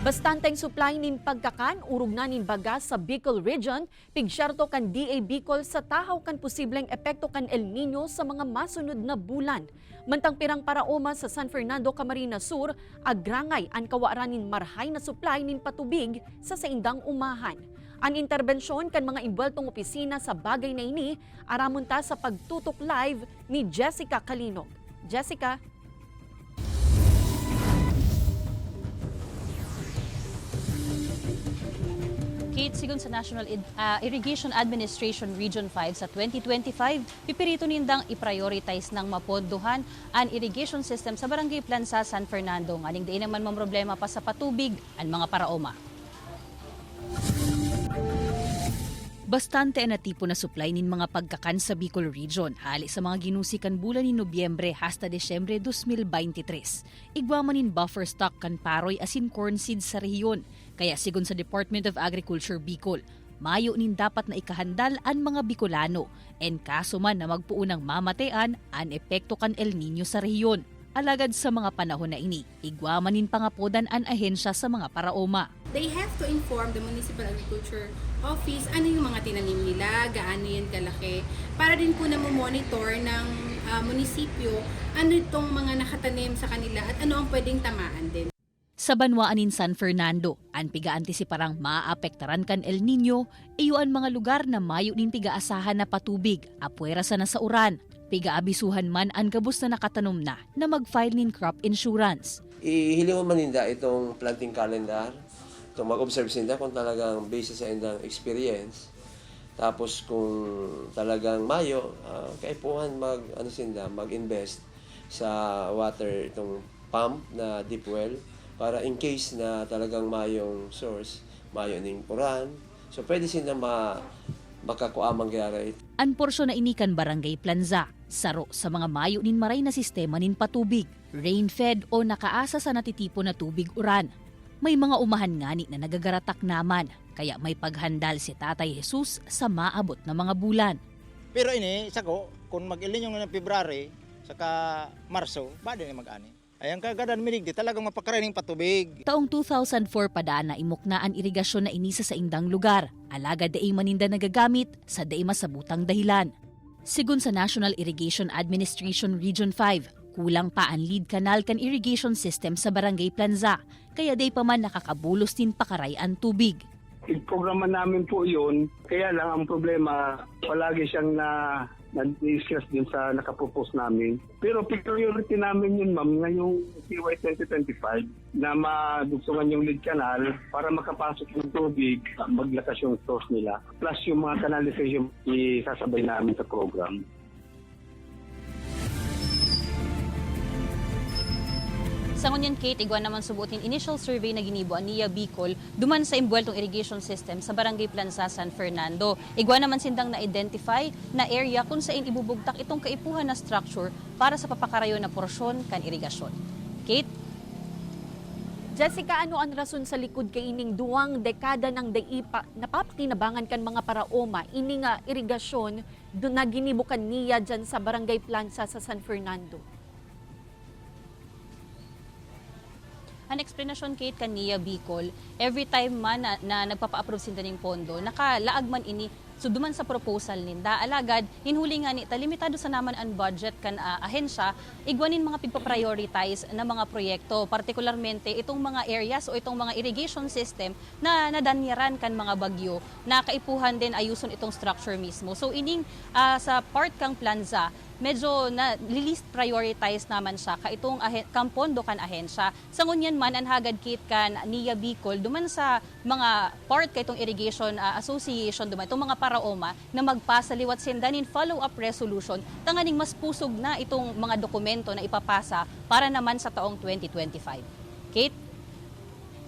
Bastanteng supply nin pagkakan urog na nin bagas sa Bicol Region, pigsyarto kan DA Bicol sa tahaw kan posibleng epekto kan El Nino sa mga masunod na bulan. Mantang pirang paraoma sa San Fernando, Camarines Sur, agrangay ang kawaran nin marhay na supply nin patubig sa saindang umahan. Ang interbensyon kan mga imbweltong opisina sa bagay na ini, aramon ta sa pagtutok live ni Jessica Kalinog. Jessica, Kate, sigon sa National ah, Irrigation Administration Region 5 sa 2025, pipirito nindang i-prioritize ng mapondohan ang irrigation system sa Barangay Plansa, San Fernando. Nganing di naman mang problema pa sa patubig ang mga paraoma. Bastante na tipo na supply nin mga pagkakan sa Bicol Region hali sa mga ginusikan bulan ni Nobyembre hasta Desyembre 2023. Igwa man nin buffer stock kan paroy asin corn seeds sa rehiyon. Kaya sigon sa Department of Agriculture Bicol, mayo nin dapat na ikahandal ang mga Bicolano en kaso man na magpuunang mamatean ang epekto kan El Nino sa rehiyon. Alagad sa mga panahon na ini, igwa man nin pangapodan ang ahensya sa mga paraoma. They have to inform the Municipal Agriculture Office ano yung mga tinanim nila, gaano yan kalaki, para din po na monitor ng ah, munisipyo ano itong mga nakatanim sa kanila at ano ang pwedeng tamaan din. Sa banwaanin San Fernando, ang pigaanti si parang maaapektaran kan El Nino, iyo ang mga lugar na mayo nin pigaasahan na patubig, apwera sa nasauran. Pigaabisuhan man ang gabus na nakatanom na na mag-file nin crop insurance. Ihiling mo maninda itong planting calendar. Itong mag-observe sinda kung talagang based sa indang experience. Tapos kung talagang mayo, uh, kaipuhan mag, ano sinda, mag-invest sa water itong pump na deep well para in case na talagang mayong source, mayo ning uran. So pwede sinda ma makakuamang gyara Ang porsyon na inikan barangay Planza, saro sa mga mayo nin maray na sistema nin patubig, rain-fed o nakaasa sa natitipo na tubig uran. May mga umahan ngani na nagagaratak naman, kaya may paghandal si Tatay Jesus sa maabot na mga bulan. Pero ini, sako, kung mag-ilin yung ng February, saka Marso, bado na mag-ani. Ayan kagadan minig di talagang mapakaraning patubig. Taong 2004 pa daan na imok na ang irigasyon na inisa sa indang lugar. Alaga daay maninda nagagamit sa daay masabutang dahilan. Sigun sa National Irrigation Administration Region 5, kulang pa ang lead canal kan irrigation system sa Barangay Planza, kaya day pa man nakakabulos din pakaray ang tubig. programa namin po yun. Kaya lang ang problema, palagi siyang na na-discuss din sa nakapropose namin. Pero priority namin yun, ma'am, ngayong CY 2025 na madugtungan yung lead canal para makapasok yung tubig, maglakas yung source nila. Plus yung mga canalization isasabay namin sa program. Sa ngunyan Kate, igwa naman subutin initial survey na ginibo Nia Bicol duman sa imbweltong irrigation system sa Barangay Plansa, San Fernando. Igwa naman sindang na-identify na area kung saan ibubugtak itong kaipuhan na structure para sa papakarayo na porsyon kan irigasyon. Kate, Jessica, ano ang rason sa likod kay ining duwang dekada ng daipa napapakinabangan kan mga paraoma ini nga irigasyon do na ginibukan niya dyan sa Barangay Plansa sa San Fernando? Ang explanation Kate kaniya Bicol, every time man na, na nagpapa-approve sinda ng pondo, nakalaag man ini so duman sa proposal ninda. Alagad hinhuli nga ni limitado sa naman ang budget kan ah, ahensya igwanin mga pigpa-prioritize na mga proyekto partikularmente itong mga areas o itong mga irrigation system na nadanyaran kan mga bagyo. Na kaipuhan din ayuson itong structure mismo. So ining ah, sa part kang planza medyo na list prioritize naman siya ka itong ahe, kampondo kan ahensya. Sa ngunyan man ang hagad kit kan Nia Bicol duman sa mga part kay itong irrigation ah, association duman itong mga paraoma na magpasaliwat sindanin follow up resolution tanganing mas pusog na itong mga dokumento na ipapasa para naman sa taong 2025. Kate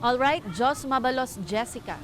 All right, Jos Mabalos, Jessica.